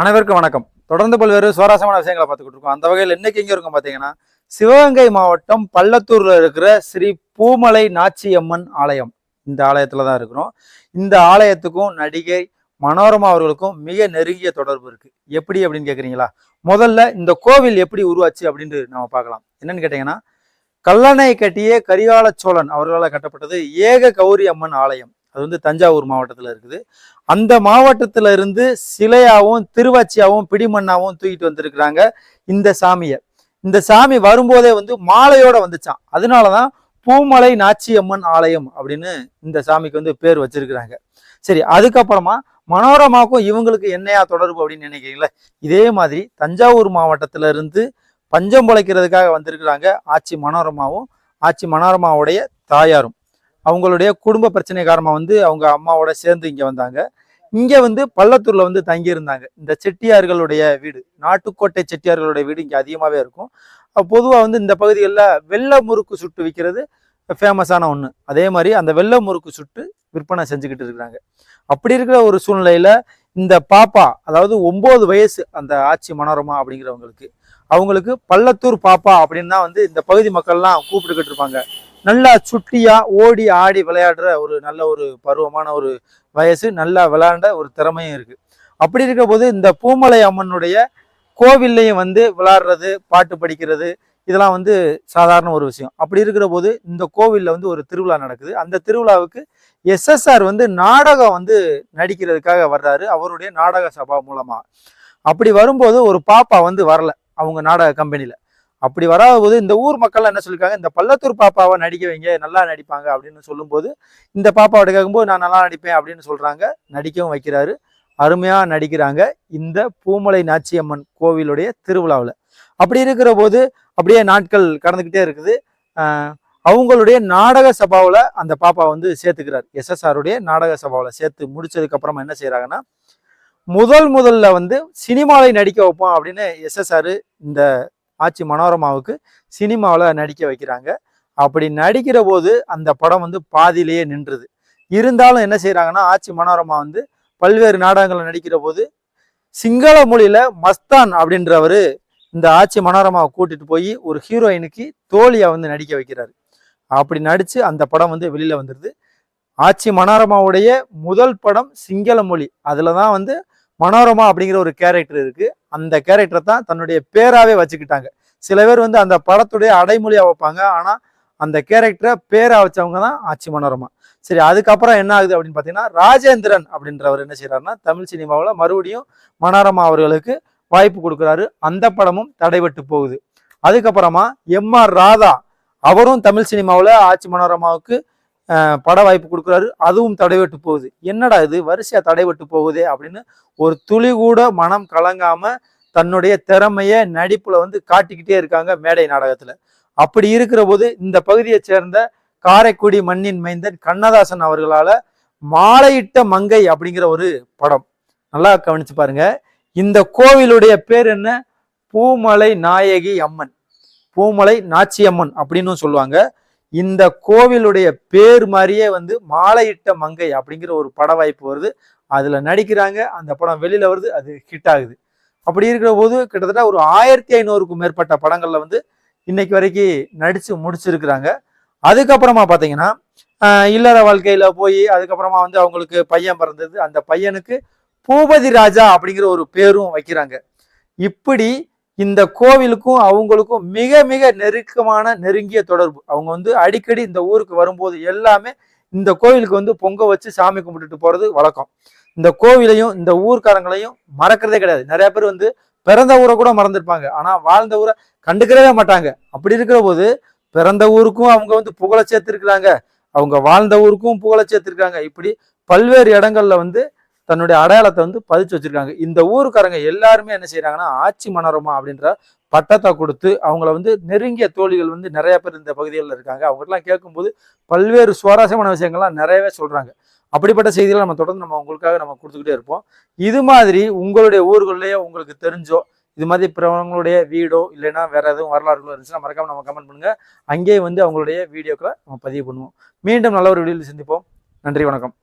அனைவருக்கும் வணக்கம். தொடர்ந்து பல்வேறு சுவாரஸ்யமான விஷயங்களை பார்த்துக்கிட்டு இருக்கோம். அந்த வகையில் இன்னைக்கு எங்கே இருக்கும் பார்த்தீங்கன்னா சிவகங்கை மாவட்டம் பள்ளத்தூர்ல இருக்கிற ஸ்ரீ பூமலை நாச்சியம்மன் ஆலயம். இந்த ஆலயத்துல தான் இருக்கிறோம். இந்த ஆலயத்துக்கும் நடிகை மனோரமா அவர்களுக்கும் மிக நெருங்கிய தொடர்பு இருக்கு. எப்படி அப்படின்னு கேக்குறீங்களா? முதல்ல இந்த கோவில் எப்படி உருவாச்சு அப்படின்னு நம்ம பார்க்கலாம். என்னன்னு கேட்டீங்கன்னா கல்லணை கட்டிய கரிகால சோழன் அவர்களால் கட்டப்பட்டது ஏக கௌரி அம்மன் ஆலயம். அது வந்து தஞ்சாவூர் மாவட்டத்தில் இருக்குது. அந்த மாவட்டத்துல இருந்து சிலையாவும் திருவாச்சியாகவும் பிடிமண்ணாவும் தூக்கிட்டு வந்திருக்கிறாங்க இந்த சாமியை. இந்த சாமி வரும்போதே வந்து மாலையோட வந்துச்சான் அதனாலதான் பூமலை நாச்சியம்மன் ஆலயம் அப்படின்னு இந்த சாமிக்கு வந்து பேர் வச்சிருக்கிறாங்க. சரி அதுக்கப்புறமா மனோரமாவுக்கும் இவங்களுக்கு என்னையா தொடர்பு அப்படின்னு நினைக்கிறீங்களே? இதே மாதிரி தஞ்சாவூர் மாவட்டத்துல இருந்து பஞ்சம் பொழைக்கிறதுக்காக வந்திருக்கிறாங்க ஆட்சி மனோரமாவும் ஆட்சி மனோரமாவுடைய தாயாரும். அவங்களுடைய குடும்ப பிரச்சனை காரணமாக வந்து அவங்க அம்மாவோட சேர்ந்து இங்கே வந்தாங்க. இங்கே வந்து பள்ளத்தூரில் வந்து தங்கியிருந்தாங்க. இந்த செட்டியார்களுடைய வீடு நாட்டுக்கோட்டை செட்டியார்களுடைய வீடு இங்கே அதிகமாகவே இருக்கும். பொதுவாக வந்து இந்த பகுதிகளில் வெள்ளை முறுக்கு சுட்டு விற்கிறது ஃபேமஸான ஒன்று அதே மாதிரி அந்த வெள்ளை முறுக்கு சுட்டு விற்பனை செஞ்சுக்கிட்டு இருக்கிறாங்க. அப்படி இருக்கிற ஒரு சூழ்நிலையில் இந்த பாப்பா அதாவது ஒம்பது வயசு அந்த ஆட்சி மனோரமா அப்படிங்கிறவங்களுக்கு அவங்களுக்கு பள்ளத்தூர் பாப்பா அப்படின்னு தான் வந்து இந்த பகுதி மக்கள்லாம் கூப்பிட்டுக்கிட்டு இருப்பாங்க. நல்லா சுட்டியா ஓடி ஆடி விளையாடுற ஒரு நல்ல ஒரு பருவமான ஒரு வயசு நல்லா விளையாண்ட ஒரு திறமையும் இருக்கு. அப்படி இருக்க போது இந்த பூமலை அம்மனுடைய கோவில்லையும் வந்து விளாடுறது பாட்டு படிக்கிறது இதெல்லாம் வந்து சாதாரண ஒரு விஷயம். அப்படி இருக்கிற போது இந்த கோவிலில் வந்து ஒரு திருவிழா நடக்குது. அந்த திருவிழாவுக்கு எஸ்எஸ்ஆர் வந்து நாடகம் வந்து நடிக்கிறதுக்காக வர்றாரு. அவருடைய நாடக சபா மூலமாக அப்படி வரும்போது ஒரு பாப்பா வந்து வரல அவங்க நாடக கம்பெனியில் அப்படி வராத போது இந்த ஊர் மக்கள் என்ன சொல்லியிருக்காங்க இந்த பள்ளத்தூர் பாப்பாவை நடிக்க வைங்க நல்லா நடிப்பாங்க அப்படின்னு சொல்லும்போது இந்த பாப்பாவோட கேட்கும்போது நான் நல்லா நடிப்பேன் அப்படின்னு சொல்கிறாங்க நடிக்கவும் வைக்கிறாரு. அருமையாக நடிக்கிறாங்க இந்த பூமலை நாச்சியம்மன் கோவிலுடைய திருவிழாவில். அப்படி இருக்கிற போது அப்படியே நாட்கள் கடந்துக்கிட்டே இருக்குது. அவங்களுடைய நாடக சபாவில் அந்த பாப்பா வந்து சேர்த்துக்கிறார். எஸ்எஸ்ஆருடைய நாடக சபாவில் சேர்த்து முடிச்சதுக்கப்புறமா என்ன செய்கிறாங்கன்னா முதல் முதல்ல வந்து சினிமாவில் நடிக்க வைப்போம் அப்படின்னு எஸ்எஸ்ஆர் இந்த ஆட்சி மனோரமாவுக்கு சினிமாவில் நடிக்க வைக்கிறாங்க. அப்படி நடிக்கிற போது அந்த படம் வந்து பாதியிலேயே நின்றுது. இருந்தாலும் என்ன செய்கிறாங்கன்னா ஆட்சி மனோரமா வந்து பல்வேறு நாடகங்களில் நடிக்கிற போது சிங்கள மொழியில் மஸ்தான் அப்படின்றவர் இந்த ஆட்சி மனோரமாவை கூட்டிட்டு போய் ஒரு ஹீரோயினுக்கு தோழியாக வந்து நடிக்க வைக்கிறாரு. அப்படி நடித்து அந்த படம் வந்து வெளியில் வந்துடுது ஆட்சி மனோரமாவுடைய முதல் படம் சிங்கள மொழி. அதில் தான் வந்து மனோரமா அப்படிங்கிற ஒரு கேரக்டர் இருக்கு. அந்த கேரக்டரை தான் தன்னுடைய பேராவே வச்சுக்கிட்டாங்க. சில பேர் வந்து அந்த படத்துடைய அடைமொழியா வைப்பாங்க. ஆனா அந்த கேரக்டரை பேரா வச்சவங்க தான் ஆட்சி மனோரமா. சரி அதுக்கப்புறம் என்ன ஆகுது அப்படின்னு பார்த்தீங்கன்னா ராஜேந்திரன் அப்படின்றவர் என்ன செய்யறாருன்னா தமிழ் சினிமாவில் மறுபடியும் மனோரமா அவர்களுக்கு வாய்ப்பு கொடுக்குறாரு. அந்த படமும் தடைபட்டு போகுது. அதுக்கப்புறமா எம் ஆர் ராதா அவரும் தமிழ் சினிமாவில் ஆட்சி மனோரமாவுக்கு பட வாய்ப்பு கொடுக்குறாரு. அதுவும் தடைபட்டு போகுது. என்னடா இது? வரிசையாக தடைபட்டு போகுதே அப்படின்னு ஒரு துளி கூட மனம் கலங்காம தன்னுடைய திறமைய நடிப்புல வந்து காட்டிக்கிட்டே இருக்காங்க மேடை நாடகத்துல. அப்படி இருக்கிற போது இந்த பகுதியை சேர்ந்த காரைக்குடி மண்ணின் மைந்தன் கண்ணதாசன் அவர்களால மாலையிட்ட மங்கை அப்படிங்கிற ஒரு படம். நல்லா கவனிச்சு பாருங்க. இந்த கோவிலுடைய பேர் என்ன? பூமலை நாயகி அம்மன். பூமலை நாச்சியம்மன் அப்படின்னு சொல்லுவாங்க. இந்த கோவிலுடைய பேர் மாதிரியே வந்து மாலையிட்ட மங்கை அப்படிங்கிற ஒரு பட வாய்ப்பு வருது. அதில் நடிக்கிறாங்க. அந்த படம் வெளியில் வருது. அது ஹிட் ஆகுது. அப்படி இருக்கிற போது கிட்டத்தட்ட ஒரு ஆயிரத்தி ஐநூறுக்கும் மேற்பட்ட படங்களில் வந்து இன்னைக்கு வரைக்கும் நடித்து முடிச்சிருக்கிறாங்க. அதுக்கப்புறமா பார்த்தீங்கன்னா இல்லற வாழ்க்கையில் போய் அதுக்கப்புறமா வந்து அவங்களுக்கு பையன் பிறந்தது. அந்த பையனுக்கு பூபதி ராஜா அப்படிங்கிற ஒரு பேரும் வைக்கிறாங்க. இப்படி இந்த கோவிலுக்கும் அவங்களுக்கும் மிக மிக நெருக்கமான நெருங்கிய தொடர்பு. அவங்க வந்து அடிக்கடி இந்த ஊருக்கு வரும்போது எல்லாமே இந்த கோவிலுக்கு வந்து பொங்க வச்சு சாமி கும்பிட்டுட்டு போறது வழக்கம். இந்த கோவிலையும் இந்த ஊர்க்காரங்களையும் மறக்கிறதே கிடையாது. நிறைய பேர் வந்து பிறந்த ஊரை கூட மறந்துருப்பாங்க. ஆனா வாழ்ந்த ஊரை கண்டுக்கிறவே மாட்டாங்க. அப்படி இருக்கிற போது பிறந்த ஊருக்கும் அவங்க வந்து புகழ சேர்த்திருக்கிறாங்க. அவங்க வாழ்ந்த ஊருக்கும் புகழ சேர்த்திருக்காங்க இப்படி பல்வேறு இடங்கள்ல வந்து தன்னுடைய அடையாளத்தை வந்து பதிச்சு வச்சிருக்காங்க. இந்த ஊருக்காரங்க எல்லாருமே என்ன செய்யறாங்கன்னா ஆட்சி மனோரமா அப்படின்ற பட்டத்தை கொடுத்து அவங்கள வந்து நெருங்கிய தோழிகள் வந்து நிறைய பேர் இந்த பகுதிகளில் இருக்காங்க. அவங்ககிட்டலாம் கேட்கும்போது பல்வேறு சுவாரஸ்யமான விஷயங்கள்லாம் நிறையவே சொல்றாங்க. அப்படிப்பட்ட செய்திகளை நம்ம தொடர்ந்து நம்ம உங்களுக்காக நம்ம கொடுத்துக்கிட்டே இருப்போம். இது மாதிரி உங்களுடைய ஊர்களிலேயே உங்களுக்கு தெரிஞ்சோ இது மாதிரி பிறவங்களுடைய வீடோ இல்லைன்னா வேற எதுவும் வரலாறுகளோ இருந்துச்சுன்னா மறக்காம நம்ம கமெண்ட் பண்ணுங்க. அங்கேயே வந்து அவங்களுடைய வீடியோக்களை நம்ம பதிவு பண்ணுவோம். மீண்டும் நல்ல ஒரு வீடியோவில் சந்திப்போம். நன்றி வணக்கம்.